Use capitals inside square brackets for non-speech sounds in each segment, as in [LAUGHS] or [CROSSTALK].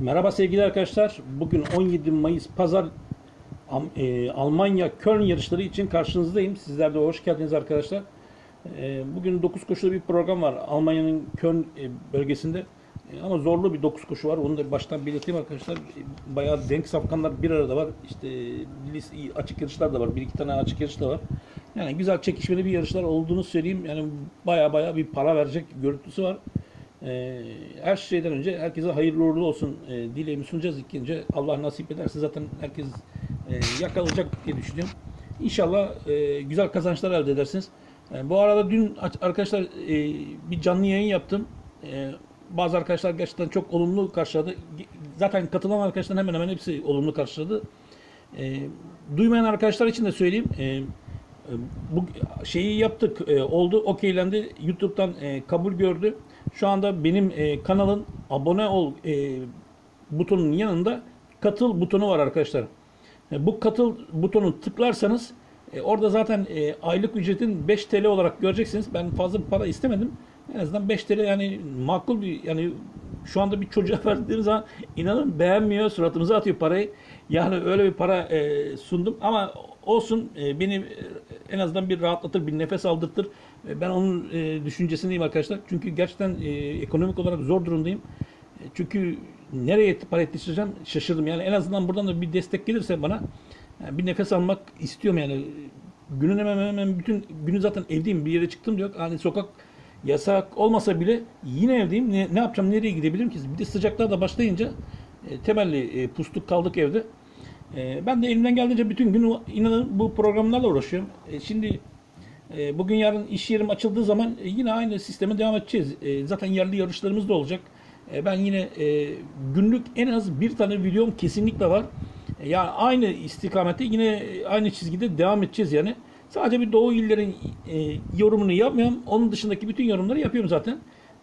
Merhaba sevgili arkadaşlar. Bugün 17 Mayıs Pazar e, Almanya Köln yarışları için karşınızdayım. Sizler de hoş geldiniz arkadaşlar. E, bugün 9 koşulu bir program var Almanya'nın Köln e, bölgesinde. Ama zorlu bir 9 koşu var. Onu da baştan belirteyim arkadaşlar. Bayağı denk safkanlar bir arada var. İşte açık yarışlar da var. Bir iki tane açık yarış da var. Yani güzel çekişmeli bir yarışlar olduğunu söyleyeyim. Yani baya baya bir para verecek görüntüsü var. Ee, her şeyden önce herkese hayırlı uğurlu olsun e, dileğimi sunacağız ikinci. Allah nasip ederse zaten herkes e, yakalayacak diye düşünüyorum. İnşallah e, güzel kazançlar elde edersiniz. E, bu arada dün arkadaşlar e, bir canlı yayın yaptım. Bazı arkadaşlar gerçekten çok olumlu karşıladı. Zaten katılan arkadaşların hemen hemen hepsi olumlu karşıladı. Duymayan arkadaşlar için de söyleyeyim. Bu şeyi yaptık, oldu, okeylendi. YouTube'dan kabul gördü. Şu anda benim e, kanalın abone ol e, butonunun yanında katıl butonu var arkadaşlar. E, bu katıl butonu tıklarsanız e, orada zaten e, aylık ücretin 5 TL olarak göreceksiniz. Ben fazla para istemedim. En azından 5 TL yani makul bir yani şu anda bir çocuğa [LAUGHS] verdiğiniz zaman inanın beğenmiyor, suratımıza atıyor parayı. Yani öyle bir para e, sundum ama olsun e, beni e, en azından bir rahatlatır, bir nefes aldırtır. E, ben onun e, düşüncesindeyim arkadaşlar. Çünkü gerçekten e, ekonomik olarak zor durumdayım. E, çünkü nereye para yetiştireceğim şaşırdım. Yani en azından buradan da bir destek gelirse bana yani bir nefes almak istiyorum yani. Günün hemen hemen bütün günü zaten evdeyim. Bir yere çıktım diyor. Hani sokak yasak olmasa bile yine evdeyim. Ne, ne yapacağım, nereye gidebilirim ki? Bir de sıcaklar da başlayınca e, temelli e, pustuk kaldık evde. E, ben de elimden geldiğince bütün gün inanın bu programlarla uğraşıyorum. E, şimdi e, bugün yarın iş yerim açıldığı zaman e, yine aynı sisteme devam edeceğiz. E, zaten yerli yarışlarımız da olacak. E, ben yine e, günlük en az bir tane videom kesinlikle var. E, yani aynı istikamette yine aynı çizgide devam edeceğiz yani. Sadece bir Doğu illerin e, yorumunu yapmıyorum. Onun dışındaki bütün yorumları yapıyorum zaten.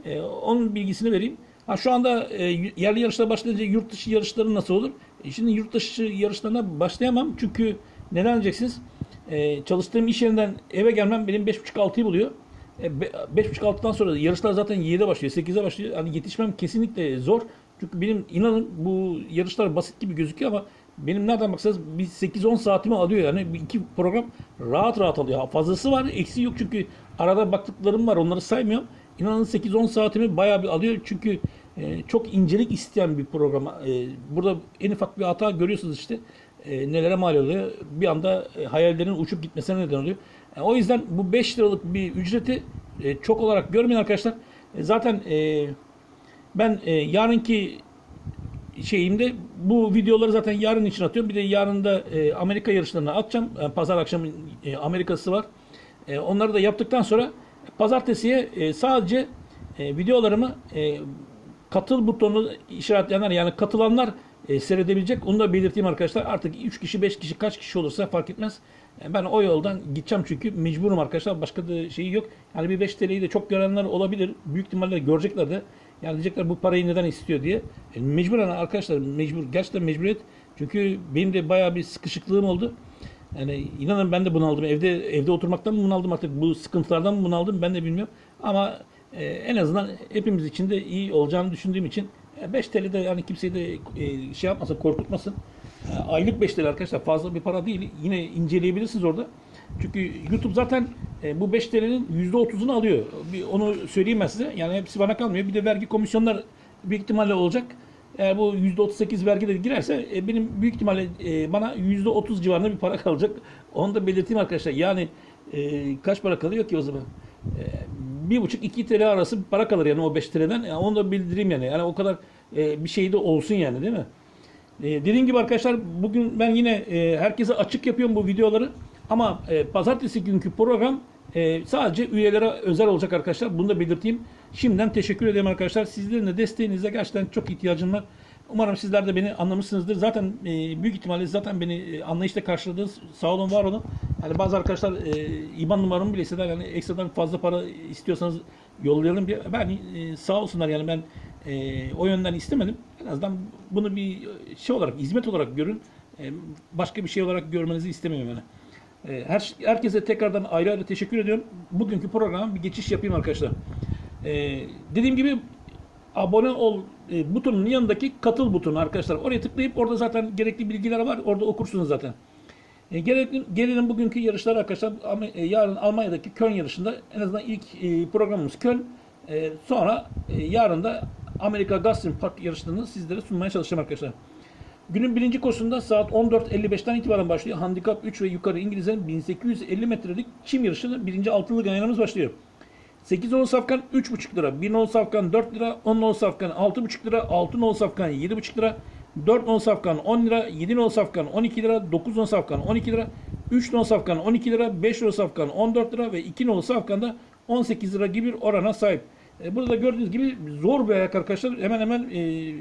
E, onun bilgisini vereyim. Ha, şu anda e, yerli yarışlar başlayınca yurt dışı yarışları nasıl olur? E, şimdi yurt dışı yarışlarına başlayamam çünkü neden diyeceksiniz? E, çalıştığım iş yerinden eve gelmem benim 5.30-6'yı buluyor. E, 5.30-6'dan sonra yarışlar zaten 7'de başlıyor, 8'de başlıyor. Hani yetişmem kesinlikle zor. Çünkü benim inanın bu yarışlar basit gibi gözüküyor ama benim nereden baksanız bir 8-10 saatimi alıyor yani iki program rahat rahat alıyor. Fazlası var, eksiği yok çünkü arada baktıklarım var onları saymıyorum. İnanın 8-10 saatimi bayağı bir alıyor çünkü e, çok incelik isteyen bir program. E, burada en ufak bir hata görüyorsunuz işte e, nelere mal oluyor. Bir anda e, hayallerin uçup gitmesine neden oluyor. E, o yüzden bu 5 liralık bir ücreti çok olarak görmeyin arkadaşlar. Zaten ben yarınki şeyimde bu videoları zaten yarın için atıyorum. Bir de yarın da e, Amerika yarışlarına atacağım. E, pazar akşamı e, Amerikası var. E, onları da yaptıktan sonra pazartesiye e, sadece e, videolarımı e, katıl butonu işaretleyenler yani katılanlar e, seyredebilecek. Onu da belirteyim arkadaşlar. Artık 3 kişi 5 kişi kaç kişi olursa fark etmez. E, ben o yoldan gideceğim çünkü mecburum arkadaşlar. Başka da şeyi yok. Yani bir 5 TL'yi de çok görenler olabilir. Büyük ihtimalle görecekler de. Yani diyecekler bu parayı neden istiyor diye. E, mecburen arkadaşlar mecbur. Gerçekten mecburiyet. Çünkü benim de bayağı bir sıkışıklığım oldu. Yani inanın ben de bunaldım. Evde evde oturmaktan mı bunaldım artık bu sıkıntılardan mı bunaldım ben de bilmiyorum. Ama e, en azından hepimiz için de iyi olacağını düşündüğüm için 5 TL de yani kimseyi de e, şey yapmasın korkutmasın. E, aylık 5 TL arkadaşlar fazla bir para değil. Yine inceleyebilirsiniz orada. Çünkü YouTube zaten e, bu 5 TL'nin %30'unu alıyor. Bir, onu söyleyeyim ben size. Yani hepsi bana kalmıyor. Bir de vergi komisyonlar büyük ihtimalle olacak. Eğer bu %38 vergi de girerse e, benim büyük ihtimalle e, bana %30 civarında bir para [LAUGHS] kalacak. Onu da belirteyim arkadaşlar. Yani e, kaç para kalıyor ki o zaman? E, bir buçuk iki TL arası para kalır yani o 5 TL'den. Yani onu da bildireyim yani. Yani o kadar e, bir şey de olsun yani değil mi? E, dediğim gibi arkadaşlar bugün ben yine e, herkese açık yapıyorum bu videoları. Ama e, pazartesi günkü program e, sadece üyelere özel olacak arkadaşlar. Bunu da belirteyim. Şimdiden teşekkür ederim arkadaşlar. Sizlerin de desteğinize gerçekten çok ihtiyacım var. Umarım sizler de beni anlamışsınızdır. Zaten e, büyük ihtimalle zaten beni e, anlayışla karşıladınız. Sağ olun, var olun. Yani bazı arkadaşlar e, IBAN numaramı bile istediler. Yani ekstradan fazla para istiyorsanız yollayalım diye. Ben e, sağ olsunlar yani ben e, o yönden istemedim. En azından bunu bir şey olarak, hizmet olarak görün. E, başka bir şey olarak görmenizi istemiyorum yani. E, Her, herkese tekrardan ayrı ayrı teşekkür ediyorum. Bugünkü programa bir geçiş yapayım arkadaşlar. E, dediğim gibi abone ol e, butonunun yanındaki katıl butonu arkadaşlar. Oraya tıklayıp orada zaten gerekli bilgiler var. Orada okursunuz zaten. E, gelelim, gelelim bugünkü yarışlara arkadaşlar. E, yarın Almanya'daki Köln yarışında en azından ilk e, programımız Köln. E, sonra e, yarın da Amerika Gazprom Park yarışlarını sizlere sunmaya çalışacağım arkadaşlar. Günün birinci koşusunda saat 14.55'ten itibaren başlıyor. Handikap 3 ve yukarı İngilizlerin 1850 metrelik çim yarışında birinci altılı ganyanımız başlıyor. 8 nolu safkan 3,5 lira, 1 nolu safkan 4 lira, 10 nolu safkan 6,5 lira, 6 nolu safkan 7,5 lira, 4 nolu safkan 10 lira, 7 nolu safkan 12 lira, 9 nolu safkan 12 lira, 3 nolu safkan 12 lira, 5 nolu safkan 14 lira ve 2 nolu safkan da 18 lira gibi bir orana sahip. E, Burada gördüğünüz gibi zor bir ayak arkadaşlar. Hemen hemen e,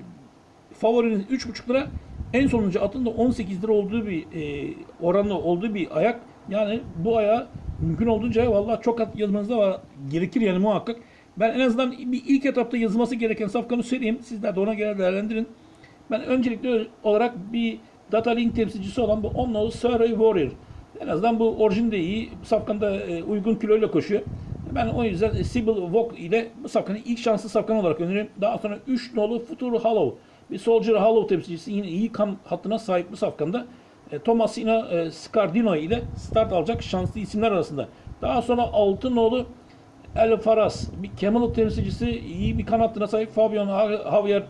favorinin 3,5 lira en sonuncu atın da 18 lira olduğu bir e, oranlı olduğu bir ayak. Yani bu ayağı mümkün olduğunca vallahi çok at yazmanızda var, gerekir yani muhakkak. Ben en azından bir ilk etapta yazılması gereken safkanı söyleyeyim. Sizler de ona göre değerlendirin. Ben öncelikli olarak bir Data Link temsilcisi olan bu Omnolu Survey Warrior. En azından bu orijin de iyi. Bu safkan da e, uygun kiloyla koşuyor. Ben o yüzden e, Sybil Vok ile bu safkanı ilk şanslı safkan olarak öneriyorum. Daha sonra 3 nolu Future Hollow. Bir Soldier Hollow temsilcisi yine iyi kam hattına sahip bu safkanda. E, Tomasino e, Scardino ile start alacak şanslı isimler arasında. Daha sonra 6 nolu El Faras, bir Camelot temsilcisi, iyi bir kanatlına sahip Fabian Javier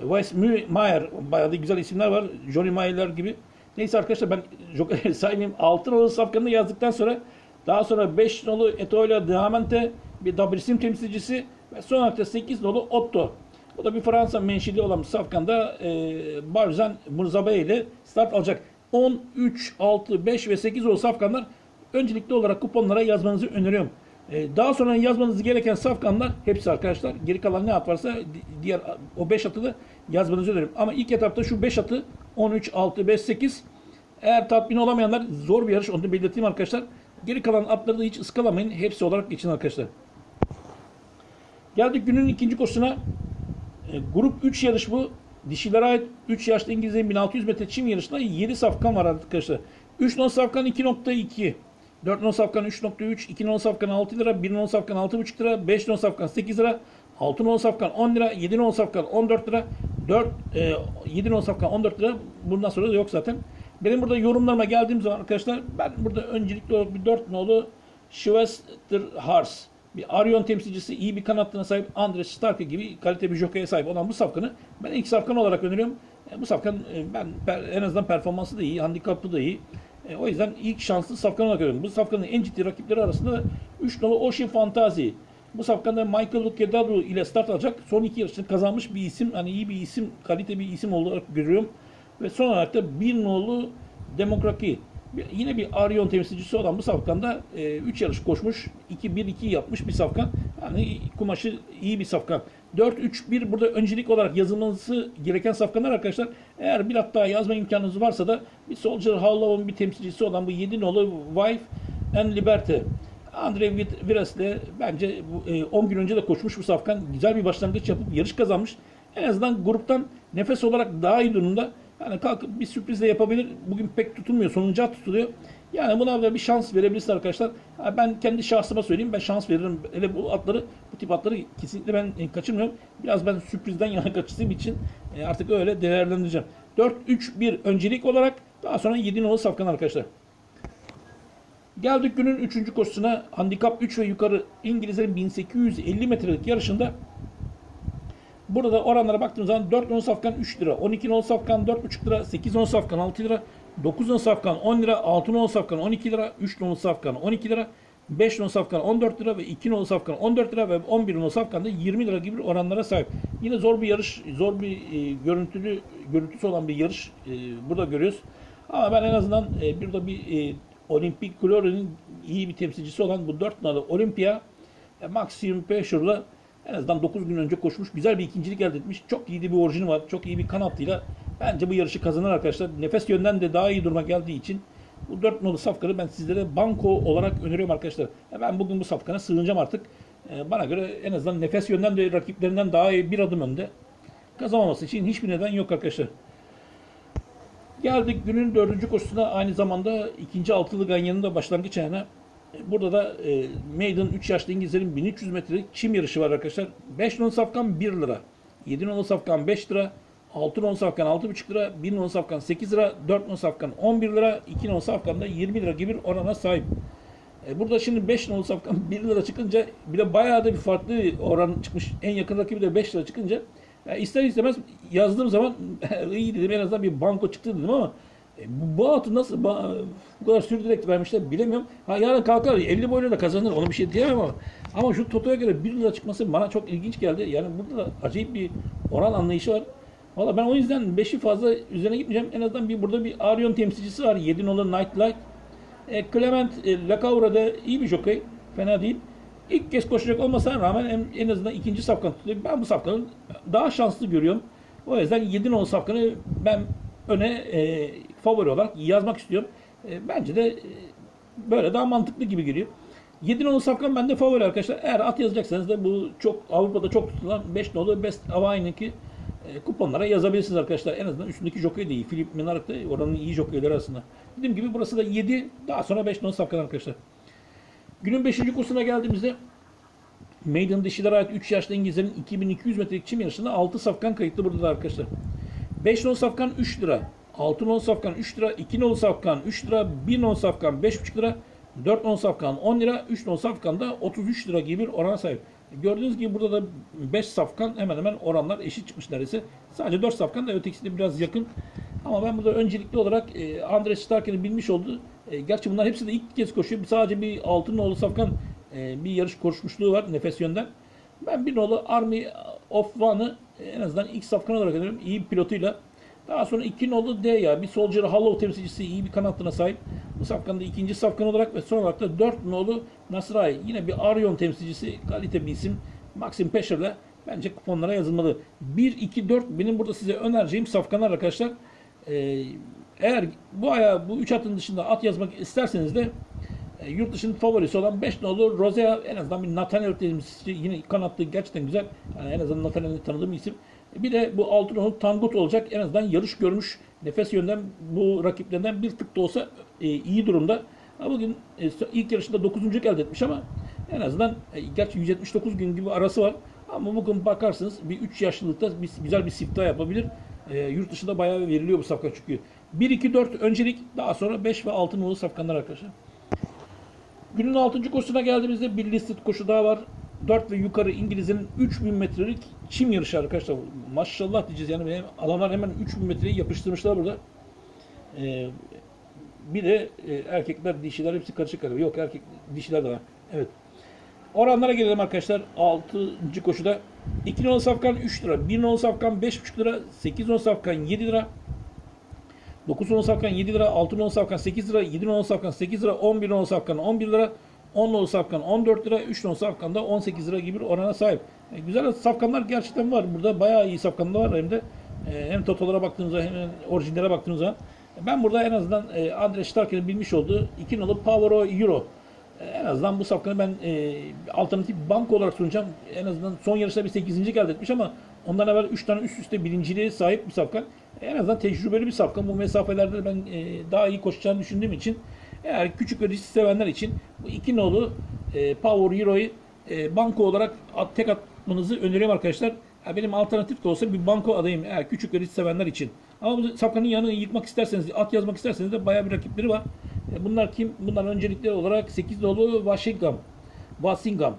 Weissmeyer, bayağı da güzel isimler var. Johnny Mayer'ler gibi. Neyse arkadaşlar ben Joker'i [LAUGHS] saymayayım. 6 nolu safkanını yazdıktan sonra daha sonra 5 nolu Etoile Diamante, bir Dabrisim temsilcisi ve son da 8 nolu Otto. Bu da bir Fransa menşili olan safkanda e, Barzan Murzabe ile start alacak. 10, 3, 6, 5 ve 8 nolu safkanlar öncelikli olarak kuponlara yazmanızı öneriyorum. E, daha sonra yazmanız gereken safkanlar hepsi arkadaşlar. Geri kalan ne at varsa di- diğer o 5 atı da yazmanızı öneriyorum. Ama ilk etapta şu 5 atı 13, 6, 5, 8 eğer tatmin olamayanlar zor bir yarış onu da belirteyim arkadaşlar. Geri kalan atları da hiç ıskalamayın. Hepsi olarak geçin arkadaşlar. Geldik günün ikinci koşusuna. E, grup 3 yarış bu. Dişilere ait 3 yaşlı İngilizlerin 1600 metre çim yarışında 7 safkan var arkadaşlar. 3 non safkan 2.2. 4 non safkan 3.3, 2 non safkan 6 lira, 1 non safkan 6.5 lira, 5 non safkan 8 lira, 6 non safkan 10 lira, 7 non safkan 14 lira, 4 e, 7 non safkan 14 lira. Bundan sonra da yok zaten. Benim burada yorumlarıma geldiğim zaman arkadaşlar ben burada öncelikli olarak bir 4 nolu Schwester Hars bir Arion temsilcisi iyi bir kanatlarına sahip Andres Starke gibi kalite bir jokeye sahip olan bu safkanı ben ilk safkan olarak öneriyorum. E, bu safkan e, ben per- en azından performansı da iyi, handikapı da iyi. E, o yüzden ilk şanslı safkan olarak öneriyorum. Bu safkanın en ciddi rakipleri arasında 3 nolu Ocean Fantasy. Bu safkanda Michael Lukedadu ile start alacak. Son iki yarışını kazanmış bir isim. Hani iyi bir isim, kalite bir isim olarak görüyorum. Ve son olarak da bir nolu Demokraki. Yine bir Arion temsilcisi olan bu safkanda 3 yarış koşmuş. 2-1-2 yapmış bir safkan. Yani kumaşı iyi bir safkan. 4-3-1 burada öncelik olarak yazılması gereken safkanlar arkadaşlar. Eğer bir at daha yazma imkanınız varsa da bir Soldier Hollow'un bir temsilcisi olan bu 7 nolu Wife and Liberty. Andre Viras'le bence bu, e, 10 gün önce de koşmuş bu safkan. Güzel bir başlangıç yapıp yarış kazanmış. En azından gruptan nefes olarak daha iyi durumda. Yani kalkıp bir sürpriz de yapabilir. Bugün pek tutulmuyor. Sonuncu tutuluyor. Yani buna da bir şans verebilirsiniz arkadaşlar. Ben kendi şahsıma söyleyeyim. Ben şans veririm. Hele bu atları, bu tip atları kesinlikle ben e, kaçırmıyorum. Biraz ben sürprizden [LAUGHS] yana kaçırdığım için e, artık öyle değerlendireceğim. 4-3-1 öncelik olarak daha sonra 7 nolu safkan arkadaşlar. Geldik günün 3. koşusuna. Handikap 3 ve yukarı İngilizlerin 1850 metrelik yarışında Burada oranlara baktığımız zaman 4 non safkan 3 lira, 12 non safkan 4,5 lira, 8 non safkan 6 lira, 9 non safkan 10 lira, 6 non safkan 12 lira, 3 non safkan 12 lira, 5 non safkan 14 lira ve 2 non safkan 14 lira ve 11 non safkan da 20 lira gibi oranlara sahip. Yine zor bir yarış, zor bir e, görüntülü görüntüsü olan bir yarış e, burada görüyoruz. Ama ben en azından e, burada bir e, Olimpik Glory'nin iyi bir temsilcisi olan bu 4 numaralı Olympia e, Maximum Pressure'la en azından 9 gün önce koşmuş. Güzel bir ikincilik elde etmiş. Çok iyi bir orijini var. Çok iyi bir kanatıyla bence bu yarışı kazanır arkadaşlar. Nefes yönden de daha iyi duruma geldiği için bu 4 nolu safkanı ben sizlere banko olarak öneriyorum arkadaşlar. Ben bugün bu safkana sığınacağım artık. E, Bana göre en azından nefes yönden de rakiplerinden daha iyi bir adım önde. Kazanmaması için hiçbir neden yok arkadaşlar. Geldik günün dördüncü koşusuna aynı zamanda ikinci altılı ganyanın da başlangıç ayağına. Burada da e, Maiden 3 yaşlı İngilizlerin 1300 metrelik çim yarışı var arkadaşlar. 5 non safkan 1 lira. 7 nolu safkan 5 lira, 6 nolu safkan 6,5 lira, 1 nolu safkan 8 lira, 4 nolu safkan 11 lira, 2 nolu safkan da 20 lira gibi bir orana sahip. E, Burada şimdi 5 nolu safkan [LAUGHS] 1 lira çıkınca bir de bayağı da bir farklı oran çıkmış. En yakın rakibi de 5 lira çıkınca ya ister istemez yazdığım zaman [LAUGHS] iyi dedim en azından bir banko çıktı dedim ama e, bu, bu atı nasıl ba- bu kadar sürdürerek vermişler bilemiyorum. Ha yarın kalkar 50 boyla da kazanır onu bir şey diyemem ama ama şu Toto'ya göre 1 lira çıkması bana çok ilginç geldi. Yani burada da acayip bir oran anlayışı var. Valla ben o yüzden 5'i fazla üzerine gitmeyeceğim. En azından bir burada bir Arion temsilcisi var. 7 nolu Nightlight. E, Clement e, Lacaura da iyi bir jockey. Fena değil. İlk kez koşacak olmasına rağmen en, en azından ikinci safkan tutuyor. Ben bu safkanı daha şanslı görüyorum. O yüzden 7 nolu safkanı ben öne e, favori olarak yazmak istiyorum. E, bence de e, böyle daha mantıklı gibi geliyor. 7 nolu safkan bende favori arkadaşlar. Eğer at yazacaksanız da bu çok Avrupa'da çok tutulan 5 nolu Best Hawaii'ninki e, kuponlara yazabilirsiniz arkadaşlar. En azından üstündeki jockey de iyi. Philip Minark da oranın iyi jockeyleri arasında. Dediğim gibi burası da 7. Daha sonra 5 nolu safkan arkadaşlar. Günün 5. kursuna geldiğimizde Maiden dişilere ait 3 yaşlı İngilizlerin 2200 metrelik çim yarışında 6 safkan kayıtlı burada da arkadaşlar. 5 nolu safkan 3 lira. 6 nolu safkan 3 lira. 2 nolu safkan 3 lira. 1 nolu safkan 5,5 lira. 4 nolu safkan 10 lira. 3 nolu safkan da 33 lira gibi bir orana sahip. Gördüğünüz gibi burada da 5 safkan hemen hemen oranlar eşit çıkmış neredeyse. Sadece 4 safkan da ötekisi de biraz yakın. Ama ben burada öncelikli olarak e, Andres Starker'in bilmiş olduğu, e, gerçi bunlar hepsi de ilk kez koşuyor. Sadece bir altın nolu safkan e, bir yarış koşmuşluğu var nefes yönden. Ben bir nolu Army of One'ı e, en azından ilk safkan olarak görüyorum. İyi pilotuyla. Daha sonra iki nolu D ya bir Soldier Hollow temsilcisi iyi bir kanatlına sahip. Bu safkanda ikinci safkan olarak ve son olarak da dört nolu Nasray. Yine bir Arion temsilcisi kalite bir isim. Maxim Pesher'la bence kuponlara yazılmalı. 1, 2, 4 benim burada size önereceğim safkanlar arkadaşlar. Ee, eğer bu aya bu 3 atın dışında at yazmak isterseniz de e, yurt dışının favorisi olan 5 nolu Rosea en azından bir Nathaniel temsilcisi yine kanatlı gerçekten güzel. Yani en azından Nathaniel'i tanıdığım isim. Bir de bu 6 nolu Tangut olacak. En azından yarış görmüş. Nefes yönden bu rakiplerinden bir tık da olsa e, iyi durumda. Ha, bugün e, ilk yarışında 9. elde etmiş ama en azından e, gerçi 179 gün gibi arası var. Ama bugün bakarsınız bir 3 yaşlılıkta bir, güzel bir sipta yapabilir. E, yurt dışında bayağı veriliyor bu safkan çünkü. 1, 2, 4 öncelik daha sonra 5 ve 6 nolu safkanlar arkadaşlar. Günün 6. koşusuna geldiğimizde bir listed koşu daha var. 4 ve yukarı İngiliz'in 3000 metrelik çim yarışı arkadaşlar. Maşallah diyeceğiz yani adamlar hemen 3000 metreyi yapıştırmışlar burada. Ee, bir de e, erkekler, dişiler hepsi karışık galiba. Yok erkek, dişiler de var. Evet. Oranlara gelelim arkadaşlar. 6. koşuda 2 nolu safkan 3 lira, 1 nolu safkan 5,5 lira, 8 nolu safkan 7 lira, 9 nolu safkan 7 lira, 6 nolu safkan 8 lira, 7 nolu safkan 8 lira, 11 nolu safkan 11 lira, 10 nolu safkan 14 lira, 3 nolu safkan da 18 lira gibi bir orana sahip. E, güzel safkanlar gerçekten var. Burada bayağı iyi safkanlar var hem de e, hem totolara baktığınızda hem orijinlere baktığınızda. Ben burada en azından e, Andres Starker'in bilmiş olduğu 2 nolu Power Euro e, en azından bu safkanı ben e, alternatif banko olarak sunacağım. En azından son yarışta bir 8. elde etmiş ama ondan evvel 3 tane üst üste birinciliğe sahip bir safkan. E, en azından tecrübeli bir safkan. Bu mesafelerde ben e, daha iyi koşacağını düşündüğüm için eğer küçük ve risk sevenler için bu iki nolu e, Power Hero'yu e, banko olarak at, tek atmanızı öneriyorum arkadaşlar. Ha, benim alternatif de olsa bir banko adayım eğer küçük ve risk sevenler için. Ama bu safkanın yanını yıkmak isterseniz, at yazmak isterseniz de bayağı bir rakipleri var. E, bunlar kim? Bunlar öncelikli olarak 8 nolu Washington, Wasingham.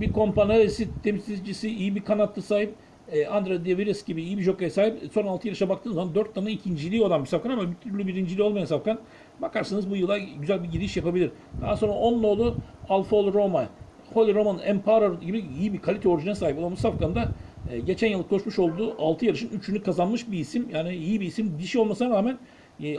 Bir kompanesi temsilcisi, iyi bir kanatlı sahip. E, Andre De Vries gibi iyi bir jockey sahip. Son 6 yarışa baktığınız zaman 4 tane ikinciliği olan bir safkan ama bir türlü birinciliği olmayan safkan. Bakarsınız bu yıla güzel bir giriş yapabilir. Daha sonra 10 nolu Alfa Roma. Holy Roman Emperor gibi iyi bir kalite orijine sahip olan bu safkan da e, geçen yıl koşmuş olduğu 6 yarışın 3'ünü kazanmış bir isim. Yani iyi bir isim. Dişi olmasına rağmen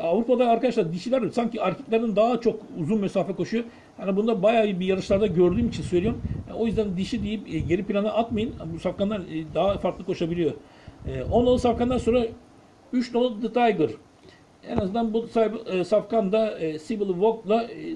Avrupa'da arkadaşlar dişiler sanki erkeklerden daha çok uzun mesafe koşuyor. Yani bunda bayağı bir yarışlarda gördüğüm için söylüyorum. Yani o yüzden dişi deyip e, geri plana atmayın. Bu safkanlar e, daha farklı koşabiliyor. E, 10 nolu safkandan sonra 3 nolu The Tiger. En azından bu e, safkan da e, Sibyl Vogue'la e,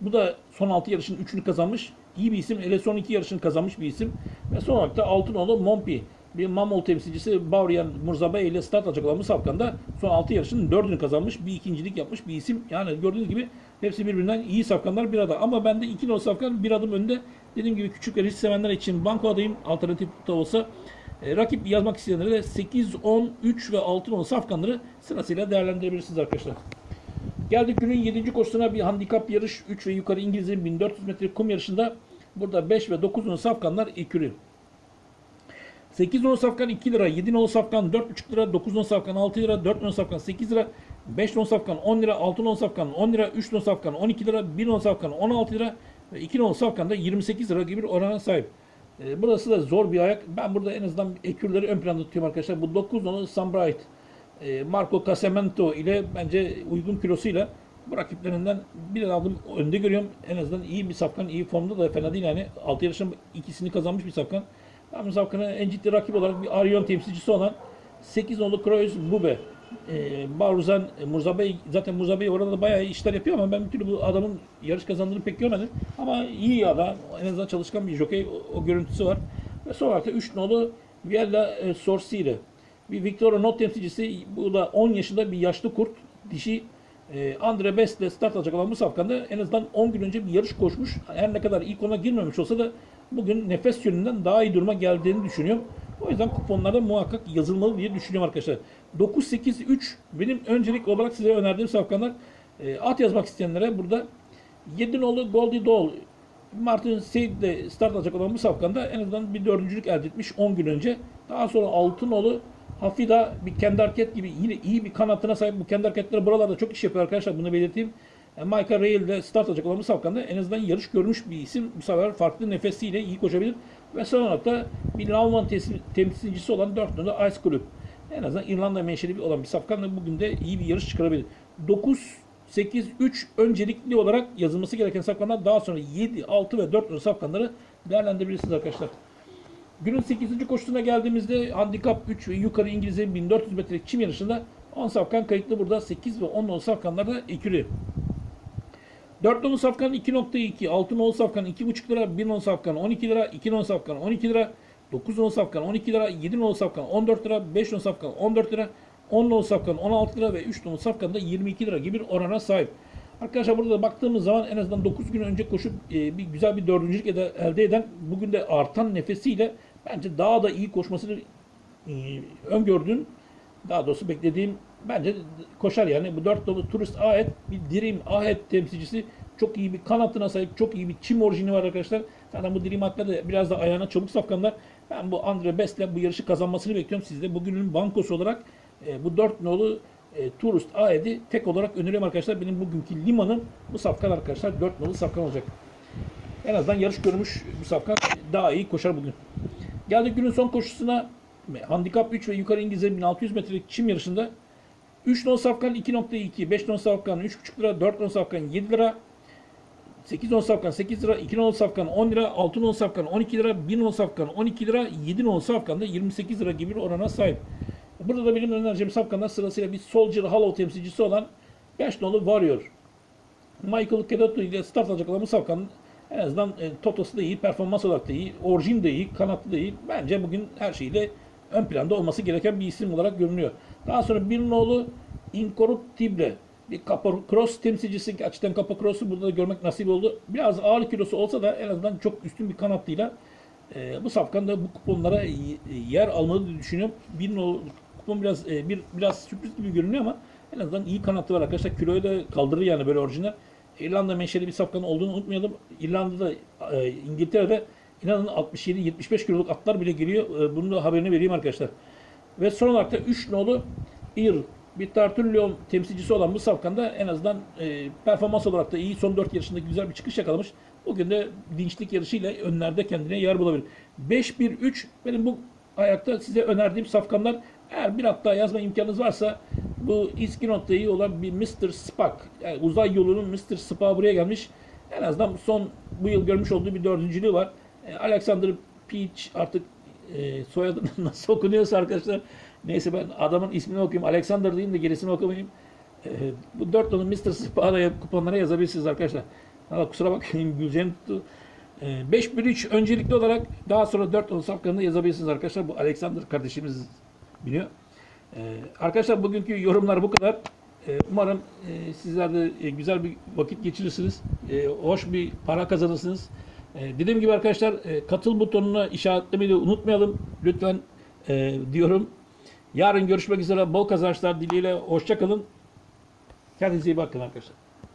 bu da son 6 yarışın 3'ünü kazanmış. İyi bir isim. Hele son 2 yarışını kazanmış bir isim. Ve son olarak da Altınoğlu Mompi. Bir Mamol temsilcisi Bavriyan Murzabe ile start bu safkanda son 6 yarışın 4'ünü kazanmış. Bir ikincilik yapmış bir isim. Yani gördüğünüz gibi hepsi birbirinden iyi safkanlar bir arada. Ama bende 2 nolu safkan bir adım önde. Dediğim gibi küçük ve risk sevenler için banko adayım. Alternatif de olsa E, rakip yazmak isteyenlere de 8, 10, 3 ve 6 nolu safkanları sırasıyla değerlendirebilirsiniz arkadaşlar. Geldik günün 7. koşusuna bir handikap yarış 3 ve yukarı İngiliz'in 1400 metre kum yarışında burada 5 ve 9 nolu safkanlar ekürü. 8 nolu safkan 2 lira, 7 nolu safkan 4,5 lira, 9 nolu safkan 6 lira, 4 nolu safkan 8 lira, 5 nolu safkan 10 lira, 6 nolu safkan 10 lira, 3 nolu safkan 12 lira, 1 nolu safkan 16 lira ve 2 nolu safkan da 28 lira gibi bir orana sahip. E, burası da zor bir ayak. Ben burada en azından ekürleri ön planda tutuyorum arkadaşlar. Bu 9 nolu Sunbright, e, Marco Casamento ile bence uygun kilosuyla bu rakiplerinden bir adım önde görüyorum. En azından iyi bir safkan, iyi formda da fena değil yani. 6 yarışın ikisini kazanmış bir safkan. Ben bu safkanın en ciddi rakip olarak bir Arion temsilcisi olan 8 nolu Kroos Bube. E, Baruzan e, Murzabey zaten Murzabey orada da bayağı işler yapıyor ama ben bir türlü bu adamın yarış kazandığını pek görmedim. Ama iyi adam. En azından çalışkan bir jockey. O, o görüntüsü var. Ve son olarak da 3 nolu Viella e, Sorsile. Bir Victoria Not temsilcisi. Bu da 10 yaşında bir yaşlı kurt. Dişi e, Andre Best ile start alacak olan bu safkanda en azından 10 gün önce bir yarış koşmuş. Her ne kadar ilk ona girmemiş olsa da bugün nefes yönünden daha iyi duruma geldiğini düşünüyorum. O yüzden kuponlarda muhakkak yazılmalı diye düşünüyorum arkadaşlar. 9-8-3 benim öncelik olarak size önerdiğim safkanlar. E, at yazmak isteyenlere burada 7 nolu Goldie Doll Martin Seyd de start alacak olan bu safkanda en azından bir dördüncülük elde etmiş 10 gün önce. Daha sonra altın nolu Hafida bir kendi hareket gibi yine iyi bir kanatına sahip. Bu kendi hareketleri buralarda çok iş yapıyor arkadaşlar. Bunu belirteyim. E, Michael Rail de start alacak olan bu safkanda en azından yarış görmüş bir isim. Bu sefer farklı nefesiyle iyi koşabilir. Ve son olarak da bir Lavman temsilcisi olan 4 numaralı Ice Club. En azından İrlanda menşeli bir olan bir safkan da bugün de iyi bir yarış çıkarabilir. 9 8, 3 öncelikli olarak yazılması gereken safkanlar daha sonra 7, 6 ve 4 numaralı safkanları değerlendirebilirsiniz arkadaşlar. Günün 8. koşusuna geldiğimizde handikap 3 ve yukarı İngiliz'in 1400 metrelik çim yarışında 10 safkan kayıtlı burada 8 ve 10 nolu safkanlarda ekürü. 4 nolu safkan 2.2, 6 nolu safkan 2.5 lira, 1 nolu safkan 12 lira, 2 nolu safkan 12 lira, 9 nolu safkan 12 lira, 7 nolu safkan 14 lira, 5 nolu safkan 14 lira, 10 nolu safkan 16 lira ve 3 nolu safkan da 22 lira gibi bir orana sahip. Arkadaşlar burada da baktığımız zaman en azından 9 gün önce koşup e, bir güzel bir dördüncülük elde eden bugün de artan nefesiyle bence daha da iyi koşmasını e, öngördüğüm daha doğrusu beklediğim bence koşar yani. Bu dört dolu turist Ahet bir Dream Ahet temsilcisi çok iyi bir kanatına sahip, çok iyi bir çim orijini var arkadaşlar. Zaten bu Ahet'ler de biraz da ayağına çabuk safkanlar. Ben bu Andre Best'le bu yarışı kazanmasını bekliyorum. Siz de bugünün bankosu olarak e, bu dört nolu e, Turist Ahet'i tek olarak öneriyorum arkadaşlar. Benim bugünkü limanım bu safkan arkadaşlar. Dört nolu safkan olacak. En azından yarış görmüş bu safkan daha iyi koşar bugün. Geldik günün son koşusuna. Handikap 3 ve yukarı İngilizlerin 1600 metrelik çim yarışında 3 non safkan 2.2, 5 non safkan 3.5 lira, 4 non safkan 7 lira, 8 non safkan 8 lira, 2 non safkan 10 lira, 6 non safkan 12 lira, 1 non safkan 12 lira, 7 non safkan da 28 lira gibi bir orana sahip. Burada da benim önereceğim safkanlar sırasıyla bir Soldier Hollow temsilcisi olan 5 nolu Warrior. Michael Kedato ile start alacak olan bu safkanın en azından e, Totosu da iyi, performans olarak da iyi, orijin de iyi, kanatlı da iyi. Bence bugün her şeyle ön planda olması gereken bir isim olarak görünüyor. Daha sonra bir nolu Incorruptible bir Kappa Cross temsilcisi. Gerçekten Kappa Cross'u burada da görmek nasip oldu. Biraz ağır kilosu olsa da en azından çok üstün bir kanatlıyla e, bu safkan da bu kuponlara yer almalı düşünüyorum. Bir nolu kupon biraz e, bir biraz sürpriz gibi görünüyor ama en azından iyi kanatlı var arkadaşlar. Kiloyu da kaldırır yani böyle orijinal. İrlanda menşeli bir safkan olduğunu unutmayalım. İrlanda'da, e, İngiltere'de inanın 67-75 kiloluk atlar bile geliyor. E, bunun da haberini vereyim arkadaşlar. Ve son olarak da 3 nolu Ir bir Tartullion temsilcisi olan bu safkanda en azından e, performans olarak da iyi. Son 4 yarışında güzel bir çıkış yakalamış. Bugün de dinçlik yarışıyla önlerde kendine yer bulabilir. 5-1-3 benim bu ayakta size önerdiğim safkanlar. Eğer bir hatta yazma imkanınız varsa bu İskinot'ta iyi olan bir Mr. Spock. Yani uzay yolunun Mr. Spock buraya gelmiş. En azından son bu yıl görmüş olduğu bir dördüncülüğü var. E, Alexander Peach artık e, soyadı [LAUGHS] nasıl okunuyorsa arkadaşlar. Neyse ben adamın ismini okuyayım. Alexander diyeyim de gerisini okumayayım. E, bu dört nolu Mr. Spock'a kuponlara yazabilirsiniz arkadaşlar. Valla kusura bakmayın güleceğim tuttu. E, 5-1-3 öncelikli olarak daha sonra 4 nolu safkanını yazabilirsiniz arkadaşlar. Bu Alexander kardeşimiz biliyor. Ee, arkadaşlar bugünkü yorumlar bu kadar. Ee, umarım e, sizler de e, güzel bir vakit geçirirsiniz. E, hoş bir para kazanırsınız. E, dediğim gibi arkadaşlar e, katıl butonuna işaretlemeyi de unutmayalım. Lütfen e, diyorum. Yarın görüşmek üzere. Bol kazançlar dileğiyle. Hoşçakalın. Kendinize iyi bakın arkadaşlar.